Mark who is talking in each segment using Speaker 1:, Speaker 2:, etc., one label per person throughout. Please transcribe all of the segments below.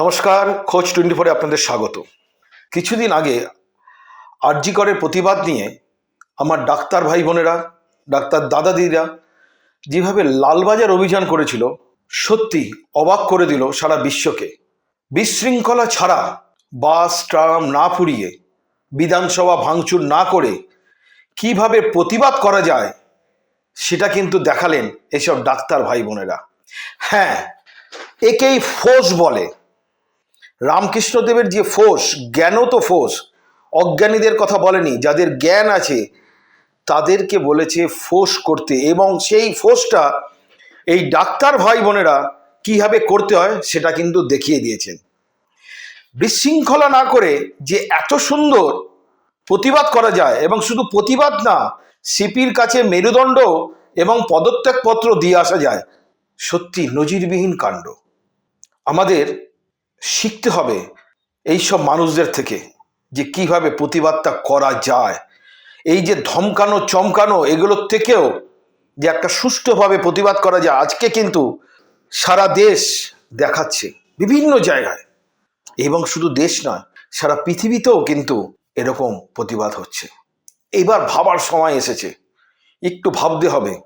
Speaker 1: নমস্কার, খোঁজ টোয়েন্টি ফোরে আপনাদের স্বাগত। কিছুদিন আগে আরজিকরের প্রতিবাদ নিয়ে আমার ডাক্তার ভাই বোনেরা, ডাক্তার দাদা দিদিরা যেভাবে লালবাজার অভিযান করেছিল, সত্যি অবাক করে দিল সারা বিশ্বকে। বিশৃঙ্খলা ছাড়া বাস, ট্রাম না ফুরিয়ে বিধানসভা ভাঙচুর না করে কীভাবে প্রতিবাদ করা যায়, সেটা কিন্তু দেখালেন এসব ডাক্তার ভাই বোনেরা। হ্যাঁ একেই ফোর্স বলে। রামকৃষ্ণদেবের যে জ্ঞানও তো ফোর্স অজ্ঞানীদের কথা বলেনি, যাদের জ্ঞান আছে, তাদেরকে বলেছে ফোর্স করতে। এবং সেই ফোর্সটা এই ডাক্তার ভাই বোনেরা কীভাবে করতে হয়, সেটা কিন্তু দেখিয়ে দিয়েছেন। বিশৃঙ্খলা না করে যে এত সুন্দর প্রতিবাদ করা যায়, এবং শুধু প্রতিবাদ না, সিপির কাছে মেরুদণ্ড এবং পদত্যাগপত্র দিয়ে আসা যায়, সত্যি নজিরবিহীন কাণ্ড। আমাদের শিখতে হবে এই সব মানুষদের থেকে যে কীভাবে প্রতিবাদটা করা যায়। এই যে ধমকানো, চমকানো, এগুলোর থেকেও যে একটা সুষ্ঠুভাবে প্রতিবাদ করা যায়, আজকে কিন্তু সারা দেশ দেখাচ্ছে বিভিন্ন জায়গায়। এবং শুধু দেশ নয়, সারা পৃথিবীতেও কিন্তু এরকম প্রতিবাদ হচ্ছে। এবার ভাবার সময় এসেছে। একটু ভাবতে হবে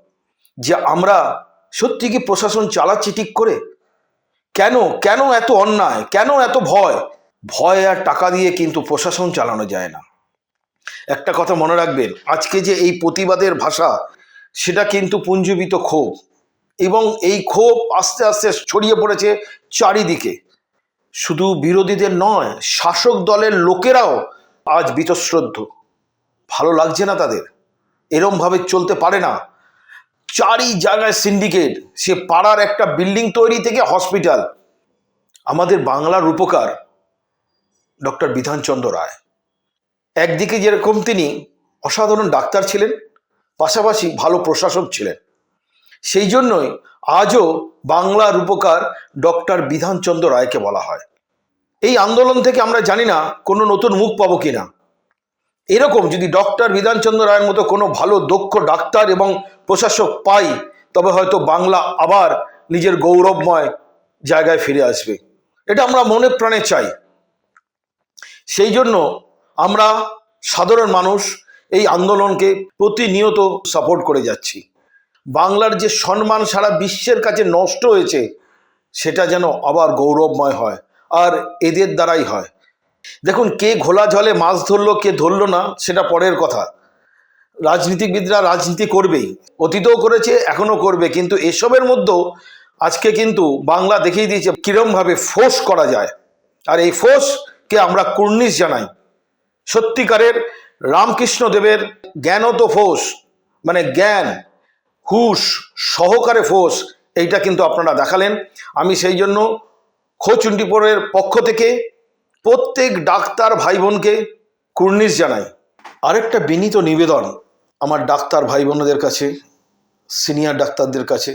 Speaker 1: যে আমরা সত্যি কি প্রশাসন চালাচ্ছি ঠিক করে? কেন কেন এত অন্যায়? কেন এত ভয়? ভয় আর টাকা দিয়ে কিন্তু প্রশাসন চালানো যায় না। একটা কথা মনে রাখবেন, আজকে যে এই প্রতিবাদের ভাষা, সেটা কিন্তু পুঞ্জীবিত ক্ষোভ। এবং এই ক্ষোভ আস্তে আস্তে ছড়িয়ে পড়েছে চারিদিকে। শুধু বিরোধীদের নয়, শাসক দলের লোকেরাও আজ বীতশ্রদ্ধ। ভালো লাগছে না তাদের। এরমভাবে চলতে পারে না। চারি জায়গায় সিন্ডিকেট সে পাড়ার একটা বিল্ডিং তৈরি থেকে হসপিটাল আমাদের বাংলার রূপকার ডক্টর বিধানচন্দ্র রায়। একদিকে যেরকম তিনি অসাধারণ ডাক্তার ছিলেন, পাশাপাশি ভালো প্রশাসক ছিলেন। সেই জন্যই আজও বাংলা রূপকার ডক্টর বিধানচন্দ্র রায়কে বলা হয়। এই আন্দোলন থেকে আমরা জানি না কোনো নতুন মুখ পাবো কিনা। এরকম যদি ডক্টর বিধানচন্দ্র রায়ের মতো কোনো ভালো দক্ষ ডাক্তার এবং প্রশাসক পাই, তবে হয়তো বাংলা আবার নিজের গৌরবময় জায়গায় ফিরে আসবে। এটা আমরা মনে প্রাণে চাই। সেই জন্য আমরা সাধারণ মানুষ এই আন্দোলনকে প্রতিনিয়ত সাপোর্ট করে যাচ্ছি। বাংলার যে সম্মান সারা বিশ্বের কাছে নষ্ট হয়েছে, সেটা যেন আবার গৌরবময় হয়, আর এদের দ্বারাই হয়। দেখুন, কে ঘোলা জলে মাছ ধরলো, কে ধরলো না, সেটা পরের কথা। রাজনীতিবিদরা রাজনীতি করবেই। অতীতেও করেছে, এখনও করবে। কিন্তু এসবের মধ্যেও আজকে কিন্তু বাংলা দেখিয়ে দিয়েছে, কিরমভাবে ফোর্স করা যায়। আর এই ফোর্সকে আমরা কুর্নিশ জানাই। সত্যিকারের রামকৃষ্ণ দেবের জ্ঞানত ফোর্স মানে জ্ঞান, হুশ, সহকারে ফোর্স এইটা কিন্তু আপনারা দেখালেন। আমি সেই জন্য খোচুন্ডিপুরের পক্ষ থেকে প্রত্যেক ডাক্তার ভাই বোনকে কুর্নিশ জানাই। আরেকটা বিনীত নিবেদন আমার ডাক্তার ভাই বোনদের কাছে, সিনিয়র ডাক্তারদের কাছে।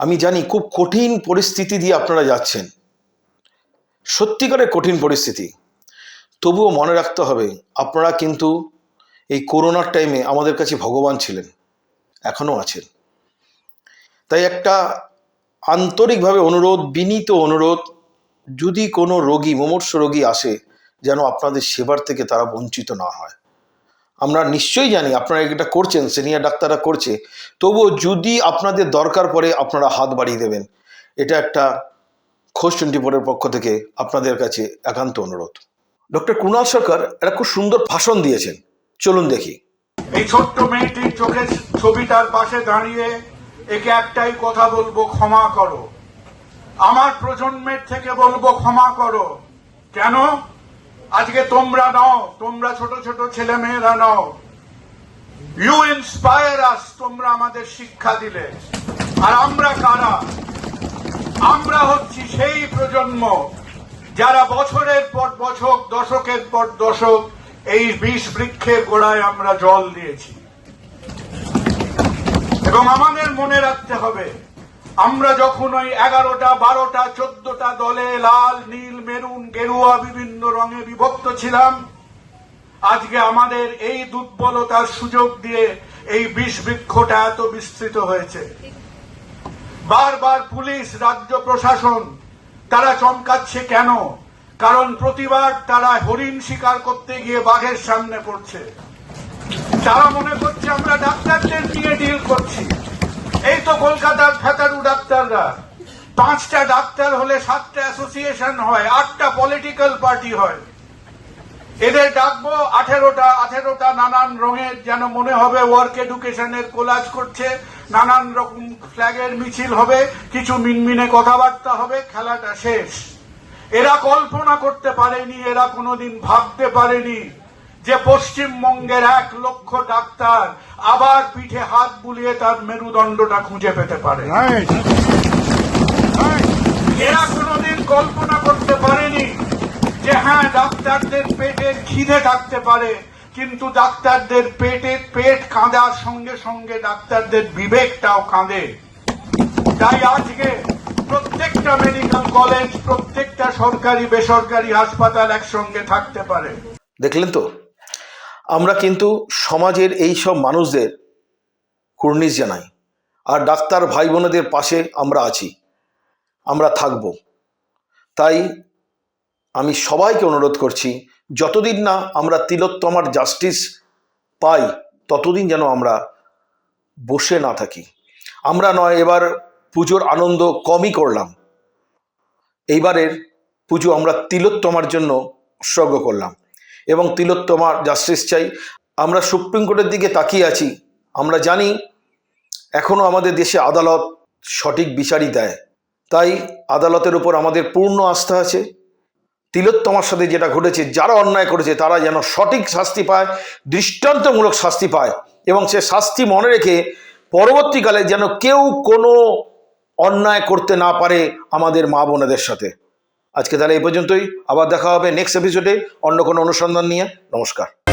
Speaker 1: আমি জানি খুব কঠিন পরিস্থিতি দিয়ে আপনারা যাচ্ছেন। সত্যিকারের কঠিন পরিস্থিতি। তবুও মনে রাখতে হবে, আপনারা কিন্তু এই করোনার টাইমে আমাদের কাছে ভগবান ছিলেন এখনও আছেন। তাই একটা আন্তরিকভাবে অনুরোধ, বিনীত অনুরোধ যদি কোনো রোগী, মুমূর্ষ রোগী আসে, যেন আপনাদের সেবার থেকে তারা বঞ্চিত না হয়। আমরা নিশ্চয়ই জানি আপনারা এটা করছেন, সিনিয়র ডাক্তাররা করছে। তবুও যদি আপনাদের দরকার পড়ে, আপনারা হাত বাড়িয়ে দেবেন। এটা একটা খোঁজ টোয়েন্টি ফোরের পক্ষ থেকে আপনাদের কাছে একান্ত অনুরোধ। ডক্টর কুণাল সরকার একটা খুব সুন্দর ভাষণ দিয়েছেন। চলুন দেখি।
Speaker 2: এই ছোট্ট মেয়েটির চোখের ছবিটার পাশে দাঁড়িয়ে একে একটাই কথা বলব, ক্ষমা করো। আমার প্রজন্মের থেকে বলব ক্ষমা করো। কেন? আজকে তোমরা নাও, তোমরা ছোট ছোট ছেলে মেয়েরা নাও। ইউ ইন্সপায়ার আস তোমরা আমাদের শিক্ষা দিলে। আর আমরা কারা? আমরা হচ্ছি সেই প্রজন্ম যারা বছরের পর বছর, দশকের পর দশক এই বিষ বৃক্ষের গোড়ায় আমরা জল দিয়েছি। এবং আমাদের মনে রাখতে হবে আমরা যখন ওই এগারোটা, বারোটা, চোদ্দটা দলে লাল, নীল, মেরুন, গেরুয়া বিভিন্ন রঙে বিভক্ত ছিলাম, আজকে আমাদের এই দুর্বলতার সুযোগ দিয়ে এই বিষ বৃক্ষটা এত বিস্তৃত হয়েছে। বারবার পুলিশ, রাজ্য প্রশাসন, তারা চমকাচ্ছে কেন? কারণ প্রতিবার তারা হরিণ শিকার করতে গিয়ে বাঘের সামনে পড়ছে। তারা মনে করছে আমরা ডাক্তারদের নিয়ে ডিল করছি। এই তো কলকাতার ফেতারু ডাক্তাররা। পাঁচটা ডাক্তার হলে সাতটা অ্যাসোসিয়েশন হয়, আটটা পলিটিক্যাল পার্টি হয়। এদের ডাকবো, আঠেরোটা আঠেরোটা নানান রঙের যেন মনে হবে ওয়ার্ক এডুকেশনের কোলাজ করছে, নানান রকম ফ্ল্যাগের মিছিল হবে, কিছু মিনমিনে কথাবার্তা হবে, খেলাটা শেষ। এরা কল্পনা করতে পারেনি, এরা কোনোদিন ভাবতে পারেনি। যে পশ্চিমবঙ্গের এক লক্ষ ডাক্তার আবার পিঠে হাত বুলিয়ে তার মেরুদণ্ডটা খুঁজে পেতে পারে। এরা কোনোদিন কল্পনা করতে পারেনি যে হ্যাঁ ডাক্তারদের পেটে খিদে থাকতে পারে কিন্তু ডাক্তারদের পেটে পেট কাঁদার সঙ্গে সঙ্গে ডাক্তারদের বিবেকটাও কাঁদে। তাই আজকে প্রত্যেকটা মেডিকেল কলেজ প্রত্যেকটা সরকারি বেসরকারি হাসপাতাল একসঙ্গে থাকতে পারে।
Speaker 1: দেখলেন তো? আমরা কিন্তু সমাজের এই সব মানুষদের কুর্নিশ জানাই। আর ডাক্তার ভাই বোনেদের পাশে আমরা আছি। আমরা থাকব। তাই আমি সবাইকে অনুরোধ করছি, যতদিন না আমরা তিলোত্তমার জাস্টিস পাই, ততদিন যেন আমরা বসে না থাকি। আমরা নয়, এবার পুজোর আনন্দ কমই করলাম। এইবারের পুজো আমরা তিলোত্তমার জন্য উৎসর্গ করলাম। এবং তিলোত্তমার জাস্টিস চাই। আমরা সুপ্রিম কোর্টের দিকে তাকিয়ে আছি। আমরা জানি এখনও আমাদের দেশে আদালত সঠিক বিচারই দেয়। তাই আদালতের উপর আমাদের পূর্ণ আস্থা আছে। তিলোত্তমার সাথে যেটা ঘটেছে, যারা অন্যায় করেছে, তারা যেন সঠিক শাস্তি পায়, দৃষ্টান্তমূলক শাস্তি পায় এবং সে শাস্তি মনে রেখে পরবর্তীকালে যেন কেউ কোনো অন্যায় করতে না পারে আমাদের মা বোনেদের সাথে। আজকে তাহলে এই পর্যন্তই। আবার দেখা হবে নেক্সট এপিসোডে অন্য কোনো অনুসন্ধান নিয়ে। নমস্কার।